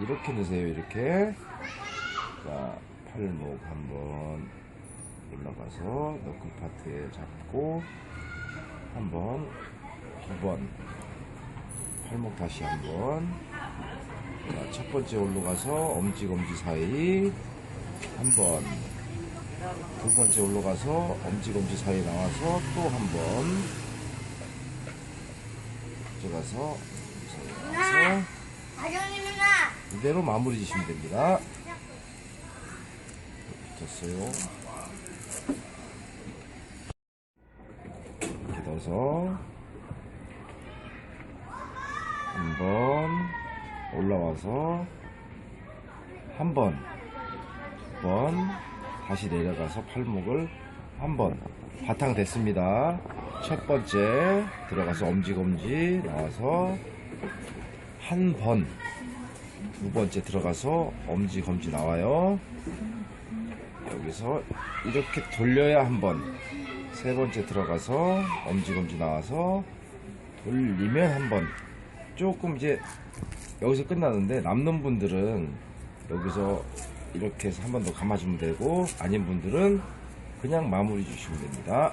이렇게 넣으세요 이렇게. 자 팔목 한번 올라가서 너클 파트에 잡고 한번 두 번. 팔목 다시 한번. 자, 첫 번째 올라가서 엄지검지 사이 한번. 두 번째 올라가서 엄지검지 사이 나와서 또 한번. 들어가서 나와서. 이대로 마무리 지시면 됩니다. 붙었어요. 이렇게 넣어서 한번 올라와서 한 번, 두 번, 다시 내려가서 팔목을 한 번, 바탕 됐습니다. 첫 번째 들어가서 엄지검지 나와서 한 번, 두 번째 들어가서 엄지 검지 나와요. 여기서 이렇게 돌려야 한 번. 세 번째 들어가서 엄지 검지 나와서 돌리면 한 번. 조금 이제 여기서 끝나는데 남는 분들은 여기서 이렇게 해서 한 번 더 감아주면 되고 아닌 분들은 그냥 마무리 주시면 됩니다.